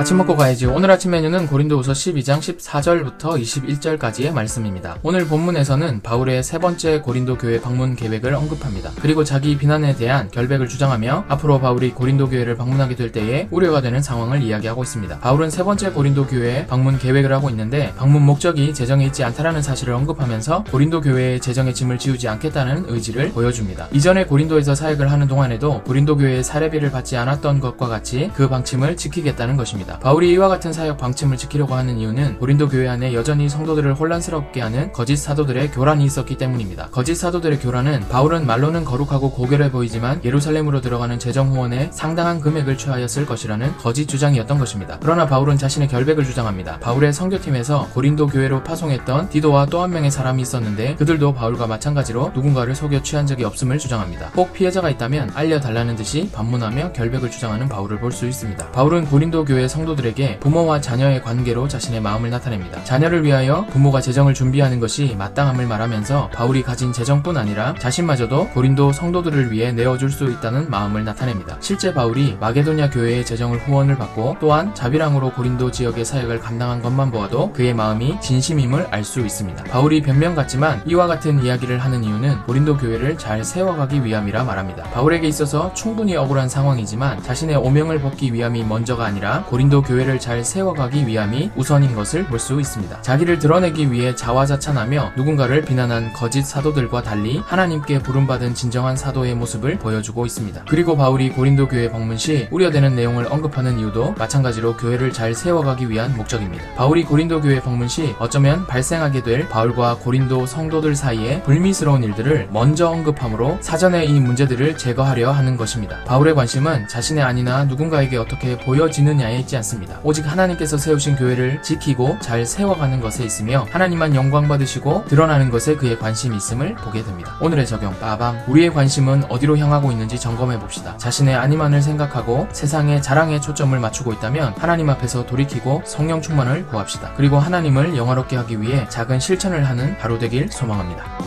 아침 먹고 가야지. 오늘 아침 메뉴는 고린도후서 12장 14절부터 21절까지의 말씀입니다. 오늘 본문에서는 바울의 세 번째 고린도 교회 방문 계획을 언급합니다. 그리고 자기 비난에 대한 결백을 주장하며 앞으로 바울이 고린도 교회를 방문하게 될 때에 우려가 되는 상황을 이야기하고 있습니다. 바울은 세 번째 고린도 교회 방문 계획을 하고 있는데 방문 목적이 재정에 있지 않다라는 사실을 언급하면서 고린도 교회의 재정의 짐을 지우지 않겠다는 의지를 보여줍니다. 이전에 고린도에서 사역을 하는 동안에도 고린도 교회의 사례비를 받지 않았던 것과 같이 그 방침을 지키겠다는 것입니다. 바울이 이와 같은 사역 방침을 지키려고 하는 이유는 고린도 교회 안에 여전히 성도들을 혼란스럽게 하는 거짓 사도들의 교란이 있었기 때문입니다. 거짓 사도들의 교란은 바울은 말로는 거룩하고 고결해 보이지만 예루살렘으로 들어가는 재정 후원에 상당한 금액을 취하였을 것이라는 거짓 주장이었던 것입니다. 그러나 바울은 자신의 결백을 주장합니다. 바울의 선교팀에서 고린도 교회로 파송했던 디도와 또 한 명의 사람이 있었는데 그들도 바울과 마찬가지로 누군가를 속여 취한 적이 없음을 주장합니다. 꼭 피해자가 있다면 알려달라는 듯이 반문하며 결백을 주장하는 바울을 볼 수 있습니다. 바울은 고린도 교회 성 도들에게 부모와 자녀의 관계로 자신의 마음을 나타냅니다. 자녀를 위하여 부모가 재정을 준비하는 것이 마땅함을 말하면서 바울이 가진 재정뿐 아니라 자신마저도 고린도 성도들을 위해 내어줄 수 있다는 마음을 나타냅니다. 실제 바울이 마게도냐 교회의 재정을 후원을 받고 또한 자비랑으로 고린도 지역의 사역을 감당한 것만 보아도 그의 마음이 진심임을 알 수 있습니다. 바울이 변명 같지만 이와 같은 이야기를 하는 이유는 고린도 교회를 잘 세워가기 위함이라 말합니다. 바울에게 있어서 충분히 억울한 상황이지만 자신의 오명을 벗기 위함이 먼저가 아니라 고린도 교회를 잘 세워가기 위함이 우선인 것을 볼 수 있습니다. 자기를 드러내기 위해 자화자찬하며 누군가를 비난한 거짓 사도들과 달리 하나님께 부름받은 진정한 사도의 모습을 보여주고 있습니다. 그리고 바울이 고린도 교회 방문 시 우려되는 내용을 언급하는 이유도 마찬가지로 교회를 잘 세워가기 위한 목적입니다. 바울이 고린도 교회 방문 시 어쩌면 발생하게 될 바울과 고린도 성도들 사이에 불미스러운 일들을 먼저 언급함으로 사전에 이 문제들을 제거하려 하는 것입니다. 바울의 관심은 자신의 아니나 누군가에게 어떻게 보여지느냐에 있지 않습니다. 오직 하나님께서 세우신 교회를 지키고 잘 세워가는 것에 있으며 하나님만 영광 받으시고 드러나는 것에 그의 관심이 있음을 보게 됩니다. 오늘의 적용 빠밤 우리의 관심은 어디로 향하고 있는지 점검해 봅시다. 자신의 아니만을 생각하고 세상의 자랑에 초점을 맞추고 있다면 하나님 앞에서 돌이키고 성령 충만을 구합시다. 그리고 하나님을 영화롭게 하기 위해 작은 실천을 하는 하루 되길 소망합니다.